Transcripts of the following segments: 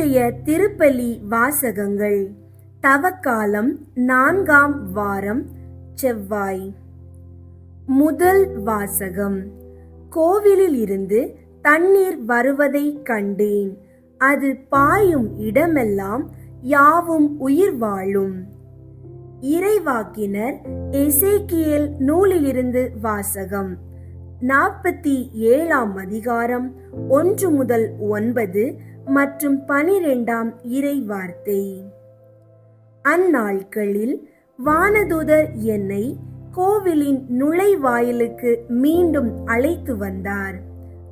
இன்றைய திருப்பலி வாசகங்கள். தவக்காலம் நான்காம் வாரம் செவ்வாய். முதல் வாசகம். கோவிலில் இருந்து தண்ணீர் வருவதை கண்டேன். அது பாயும் இடமெல்லாம் யாவும் உயிர் வாழும். இறைவாக்கினர் எசேக்கியல் நூலிலிருந்து வாசகம். நாற்பத்தி ஏழாம் அதிகாரம் ஒன்று முதல் ஒன்பது மற்றும் பனிரெண்டாம் இறை வார்த்தை. அந்நாட்களில் வானதுதர் என்னை கோவிலின் நுழைவாயிலுக்கு மீண்டும் அழைத்து வந்தார்.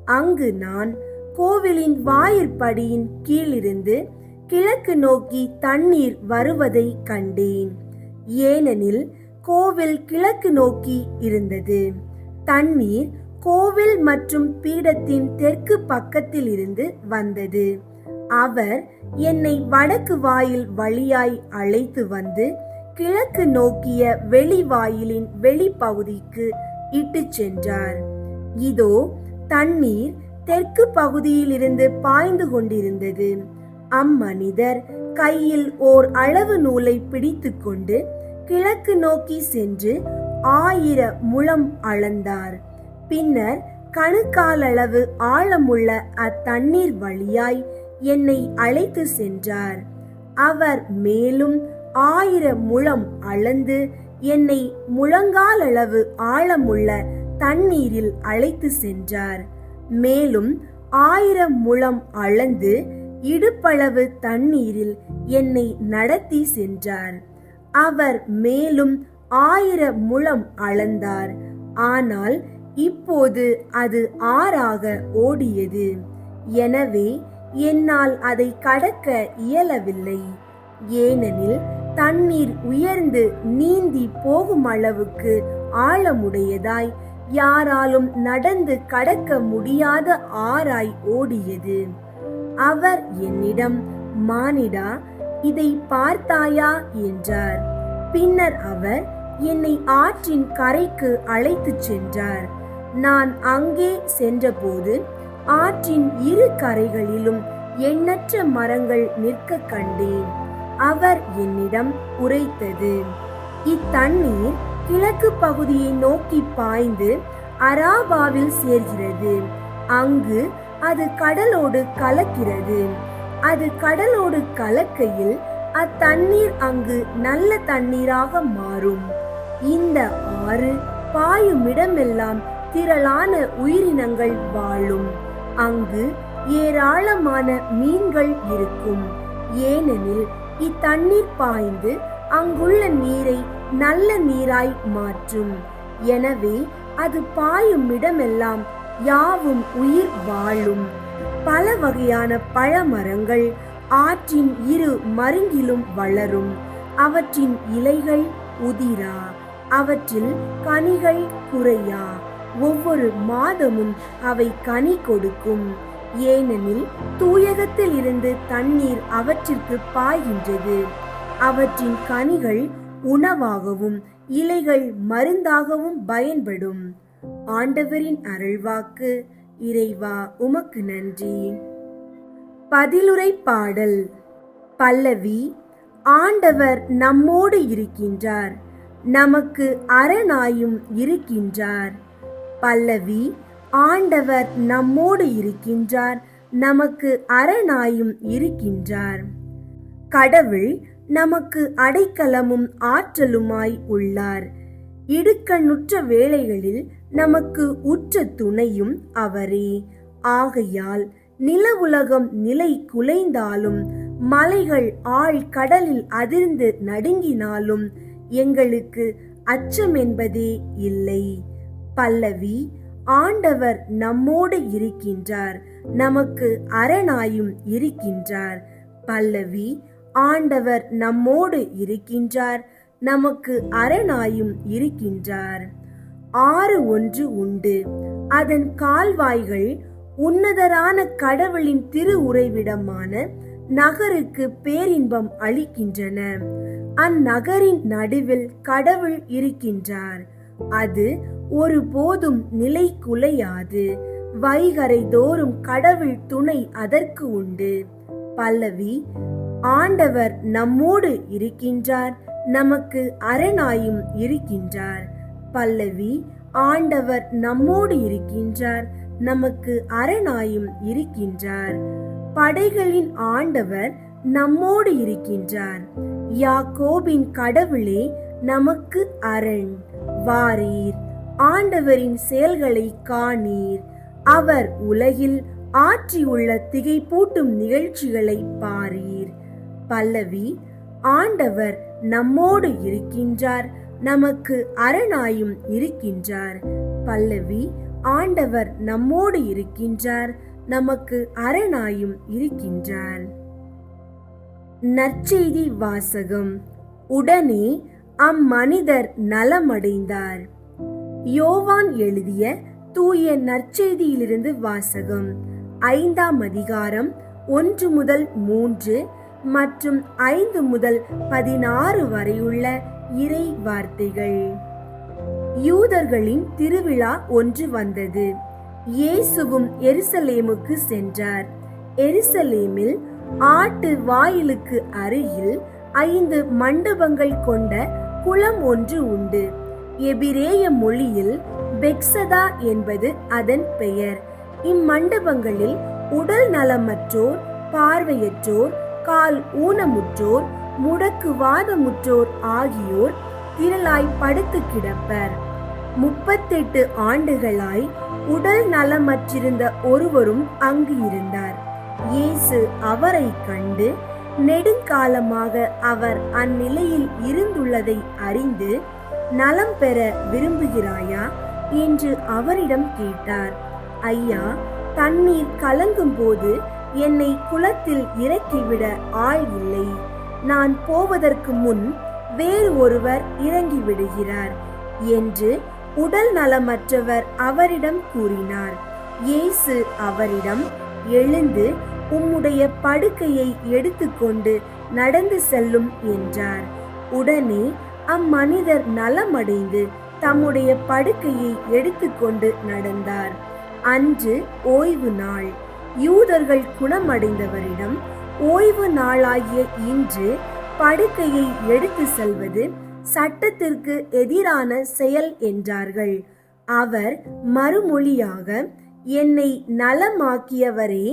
அங்கு நான் கோவிலின் வாயிற்படியின் கீழிருந்து கிழக்கு நோக்கி தண்ணீர் வருவதை கண்டேன். ஏனெனில் கோவில் கிழக்கு நோக்கி இருந்தது. தண்ணீர் கோவில் மற்றும் பீடத்தின் தெற்கு பக்கத்தில் இருந்து வந்தது. அவர் என்னை வடக்கு வாயில் வழியாய் அழைத்து வந்து கிழக்கு நோக்கிய வெளிவாயிலின் வெளிப்பகுதிக்கு இட்டுச் சென்றார். இதோ தண்ணீர் தெற்கு பகுதியிலிருந்து பாய்ந்து கொண்டிருந்தது. அம்மனிதர் கையில் ஓர் அளவு நூலை பிடித்துக்கொண்டு கிழக்கு நோக்கி சென்று ஆயிர முழம் அளந்தார். பின்னர் கணுக்காலளவு ஆழமுள்ள அத்தண்ணீர் வழியாய் என்னை அழைத்து சென்றார். அவர் மேலும் ஆயிரம் முழம் அளந்து என்னை முழங்காலளவு ஆழமுள்ள தண்ணீரில் அழைத்து சென்றார். மேலும் ஆயிரம் முழம் அளந்து இடுப்பளவு தண்ணீரில் என்னை நடத்தி சென்றார். அவர் மேலும் ஆயிரம் முழம் அளந்தார். ஆனால் இப்போது அது ஆறாக ஓடியது. எனவே என்னால் அதை கடக்க இயலவில்லை. ஏனெனில் தண்ணீர் உயர்ந்து நீந்தி போகும் அளவுக்கு ஆழமுடையதாய் யாராலும் நடந்து கடக்க முடியாத ஆறாய் ஓடியது. அவர் என்னிடம் மானிடா இதை பார்த்தாயா? என்றார். பின்னர் அவர் என்னை ஆற்றின் கரைக்கு அழைத்துச் சென்றார். நான் அங்கே சென்றபோது ஆற்றின் இரு கரைகளிலும் எண்ணற்ற மரங்கள் நிற்க கண்டேன். அவர் என்னிடம் உரைத்தது இத்தண்ணீர் கிழக்கு பகுதியை நோக்கி பாய்ந்து அராபாவில் சேர்கிறது. அங்கு அது கடலோடு கலக்கிறது. அது கடலோடு கலக்கையில் அத்தண்ணீர் அங்கு நல்ல தண்ணீராக மாறும். இந்த ஆறு பாயும் இடமெல்லாம் திரளான உயிரினங்கள் வாழும். அங்கு ஏராளமான மீன்கள் இருக்கும். ஏனெனில் இத்தண்ணீர் பாய்ந்து அங்குள்ள நீரை நல்ல நீராய் மாற்றும். எனவே அது பாயும் இடமெல்லாம் யாவும் உயிர் வாழும். பல வகையான பழமரங்கள் ஆற்றின் இரு மருங்கிலும் வளரும். அவற்றின் இலைகள் உதிரா அவற்றில் கனிகள் குறையா. ஒவ்வொரு மாதமும் அவை கனி கொடுக்கும். ஏனெனில் தூயகத்தில் இருந்து தண்ணீர் அவற்றிற்கு பாய்கின்றது. அவற்றின் கனிகள் உணவாகவும் இலைகள் மருந்தாகவும் பயன்படும். ஆண்டவரின் அருள்வாக்கு இறைவா உமக்கு நன்றி. பதிலுரை பாடல். பல்லவி ஆண்டவர் நம்மோடு இருக்கின்றார். நமக்கு அரணாயும் இருக்கின்றார். பல்லவி ஆண்டவர் நம்மோடு இருக்கின்றார் நமக்கு அரணாயும் இருக்கின்றார். கடவுள் நமக்கு அடைக்கலமும் ஆற்றலுமாய் உள்ளார். இடுக்கணுற்ற வேளைகளில் நமக்கு உற்ற துணையும் அவரே. ஆகையால் நில உலகம் நிலை குலைந்தாலும் மலைகள் ஆழ் கடலில் அதிர்ந்து நடுங்கினாலும் எங்களுக்கு அச்சம் என்பதே இல்லை. பல்லவி ஆண்டவர் நம்மோடு இருக்கின்றார் நமக்கு அரணாயும் இருக்கின்றார். பல்லவி ஆண்டவர் நம்மோடு இருக்கின்றார் நமக்கு அரணாயும் இருக்கின்றார். ஆறு ஒன்று உண்டு. அதன் கால்வாய்கள் உன்னதரான கடவுளின் திரு உறைவிடமான நகருக்கு பேரின்பம் அளிக்கின்றன. அந்நகரின் நடுவில் கடவுள் இருக்கின்றார். அது ஒருபோதும் நிலை குலையாது. வைகரை தோறும் கடவுள் துணை அதற்கு உண்டு. பல்லவி ஆண்டவர் நம்மோடு இருக்கின்றார் நமக்கு அரணாயும் இருக்கின்றார். பல்லவி ஆண்டவர் நம்மோடு இருக்கின்றார் நமக்கு அரணாயும் இருக்கின்றார். படைகளின் ஆண்டவர் நம்மோடு இருக்கின்றார். யாக்கோபின் கடவுளே நமக்கு அரண். வாரீர். ஆண்டவரின் செயல்களை காணீர். அவர் உலகில் ஆற்றியுள்ள திகைப்பூட்டும் நிகழ்ச்சிகளை பாரீர். பல்லவி ஆண்டவர் நம்மோடு இருக்கின்றார் நமக்கு அரணாயும் இருக்கின்றார். பல்லவி ஆண்டவர் நம்மோடு இருக்கின்றார் நமக்கு அரணாயும் இருக்கின்றார். நற்செய்தி வாசகம். உடனே அம்மனிதர் நலமடைந்தார். யோவான் எழுதிய தூய நற்செய்தியிலிருந்து வாசகம் ஐந்தாம் அதிகாரம் ஒன்று முதல் மூன்று மற்றும் ஐந்து முதல் பதினாறு வரையுள்ள இறை வார்த்தைகள். யூதர்களின் திருவிழா ஒன்று வந்தது. இயேசுவும் எருசலேமுக்கு சென்றார். எருசலேமில் ஆட்டு வாயிலுக்கு அருகில் ஐந்து மண்டபங்கள் கொண்ட குளம் ஒன்று உண்டு. எபிரேய மொழியில் பெக்சதா என்பது அதன் பெயர். இம்மண்டபங்களில் உடல் நலமற்றோர் பார்வையற்றோர் கால் ஊனமுற்றோர் முடக்குவாதமுற்றோர் ஆகியோர் திரளாய் படுத்து கிடப்பர். முப்பத்தெட்டு ஆண்டுகளாய் உடல் நலமற்றிருந்த ஒருவரும் அங்கு இருந்தார். இயேசு அவரை கண்டு நெடுங்காலமாக அவர் அந்நிலையில் இருந்துள்ளதை அறிந்து நலம் பெற விரும்புகிறாயா? என்று அவரிடம் கேட்டார். ஐயா தண்ணீர் கலங்கும் போது என்னை குளத்தில் இறக்கிவிட ஆள் இல்லை. நான் போவதற்கு முன் வேறு ஒருவர் இறங்கி விடுகிறார் என்று உடல் நலமற்றவர் அவரிடம் கூறினார். இயேசு அவரிடம் எழுந்து உம்முடைய படுக்கையை எடுத்துக்கொண்டு நடந்து செல்லும் என்றார். உடனே அம்மனிதர் நலமடைந்து தம்முடைய படுக்கையை எடுத்துக்கொண்டு நடந்தார். அன்று ஓய்வு நாள். யூதர்கள் குணமடைந்தவரிடம் ஓய்வு நாளாகிய இன்று படுக்கையை எடுத்து செல்வது சட்டத்திற்கு எதிரான செயல் என்றார்கள். அவர் மறுமொழியாக என்னை நலமாக்கியவரே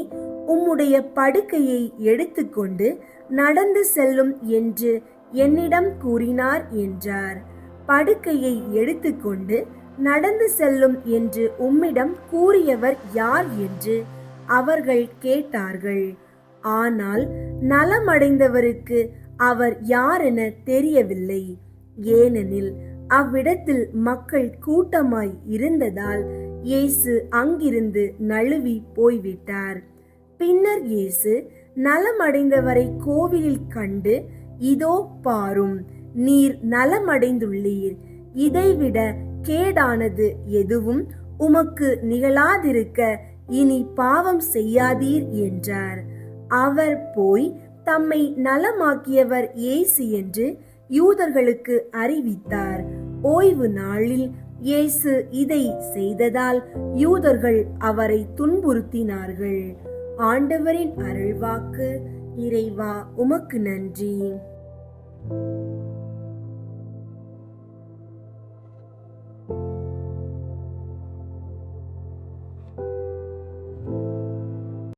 உம்முடைய படுக்கையை எடுத்துக்கொண்டு நடந்து செல்லும் என்று என்னிடம் கூறினார் என்றார். படுக்கையை எடுத்துக்கொண்டு நடந்து செல்லும் என்று உம்மிடம் கூறியவர் யார் என்று அவர்கள் கேட்டார்கள். ஆனால் நலமடைந்தவருக்கு அவர் யாரென தெரியவில்லை. ஏனெனில் அவ்விடத்தில் மக்கள் கூட்டமாய் இருந்ததால் இயேசு அங்கிருந்து நழுவி போய்விட்டார். பின்னர் இயேசு நலமடைந்தவரை கோவிலில் கண்டு இதோ பாரும் நீர் நலமடைந்துள்ளீர். இதைவிட கேடானது எதுவும் உமக்கு நிகழாதிருக்க இனி பாவம் செய்யாதீர் என்றார். அவர் போய் தம்மை நலமாக்கியவர் இயேசு என்று யூதர்களுக்கு அறிவித்தார். ஓய்வு நாளில் இயேசு இதை செய்ததால் யூதர்கள் அவரை துன்புறுத்தினார்கள். ஆண்டவரின் அருள்வாக்கு இறைவா உமக்கு நன்றி.